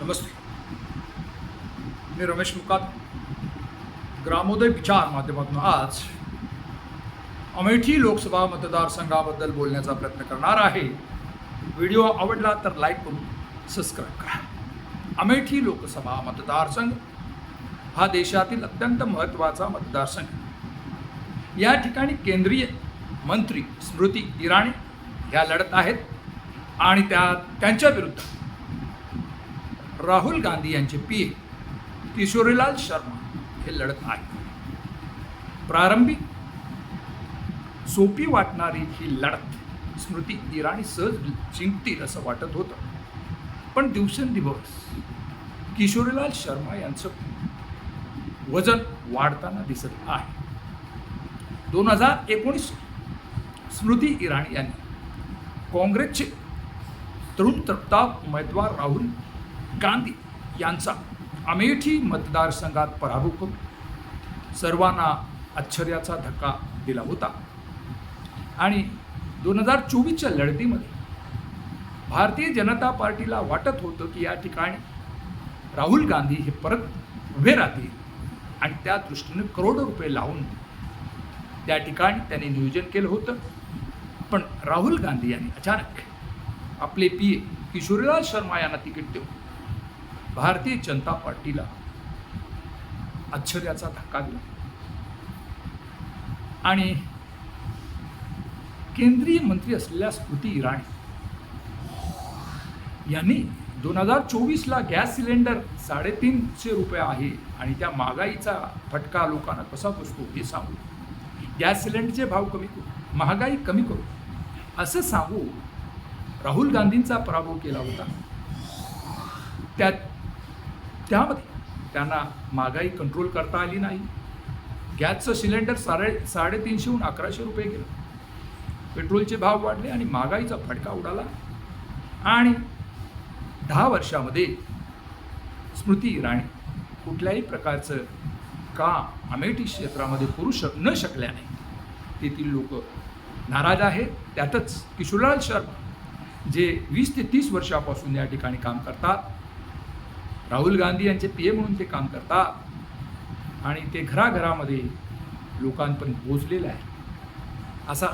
नमस्ते. मी रमेश मुकात. ग्रामोदय विचार माध्यमातून आज अमेठी लोकसभा मतदारसंघाबद्दल बोलण्याचा प्रयत्न करणार आहे. व्हिडिओ आवडला तर लाईक करून सबस्क्राईब करा. अमेठी लोकसभा मतदारसंघ हा देशातील अत्यंत महत्त्वाचा मतदारसंघ या ठिकाणी केंद्रीय मंत्री स्मृती इराणी ह्या लढत आहेत आणि त्या त्यांच्या विरुद्ध राहुल गांधी यांचे पी ए किशोरीलाल शर्मा हे लढत आहेत प्रारंभिक सोपी वाटणारी ही लढत स्मृती इराणी सहज जिंकतील असं वाटत होतं. पण दिवसेंदिवस किशोरीलाल शर्मा यांचं वजन वाढताना दिसत आहे. दोन हजार एकोणीस स्मृती इराणी यांनी काँग्रेसचे तरुण प्रताप उमेदवार राहुल गांधी यांचा अमेठी मतदारसंघात पराभव करून सर्वांना आश्चर्याचा धक्का दिला होता. आणि दोन हजार चोवीसच्या लढतीमध्ये भारतीय जनता पार्टीला वाटत होतं की या ठिकाणी राहुल गांधी हे परत उभे राहतील आणि त्या दृष्टीने करोडो रुपये लावून त्या ठिकाणी त्यांनी नियोजन केलं होतं. पण राहुल गांधी यांनी अचानक आपले पी ए किशोरीलाल शर्मा यांना तिकीट देऊन भारतीय जनता पार्टीला आश्चर्याचा धक्का दिला. आणि केंद्रीय मंत्री असलेल्या स्मृती इराणी यांनी दोन हजार चोवीसला गॅस सिलेंडर साडेतीनशे रुपये आहे आणि त्या महागाईचा फटका लोकांना कसा बसतो हे सांगू. गॅस सिलेंडरचे भाव कमी करू महागाई कमी करू असं सांगू राहुल गांधींचा पराभव केला होता. त्या त्यामध्ये त्यांना महागाई कंट्रोल करता आली नाही. गॅसचं सिलेंडर साडे साडेतीनशेहून अकराशे रुपये गेलं. पेट्रोलचे भाव वाढले आणि महागाईचा फटका उडाला. आणि दहा वर्षामध्ये स्मृती इराणी कुठल्याही प्रकारचं काम अमेठी क्षेत्रामध्ये करू शक न शकल्याने तेथील लोक नाराज आहेत. त्यातच किशोरलाल शर्मा जे वीस ते तीस वर्षापासून या ठिकाणी काम करतात राहुल गांधी यांचे पी ए म्हणून ते काम करतात. आणि ते घराघरामध्ये लोकांपर्यंत पोचलेलं आहे असा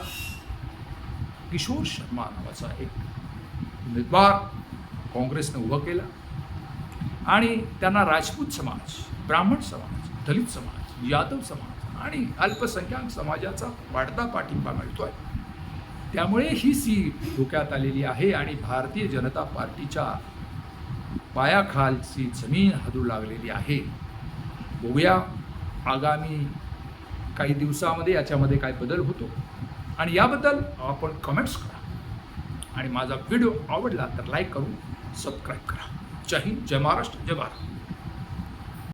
किशोर शर्मा नावाचा एक उमेदवार काँग्रेसनं उभं केला. आणि त्यांना राजपूत समाज ब्राह्मण समाज दलित समाज यादव समाज आणि अल्पसंख्याक समाजाचा वाढता पाठिंबा मिळतो आहे त्यामुळे ही सीट धोक्यात आलेली आहे आणि भारतीय जनता पार्टीच्या पायाखालची जमीन हदू लागलेली आहे. बघूया आगामी काही दिवसामध्ये याच्यामध्ये काय बदल होतो. आणि याबद्दल आपण कमेंट्स करा. आणि माझा व्हिडिओ आवडला तर लाईक करून सबस्क्राईब करा. जय हिंद जय महाराष्ट्र जय भारत.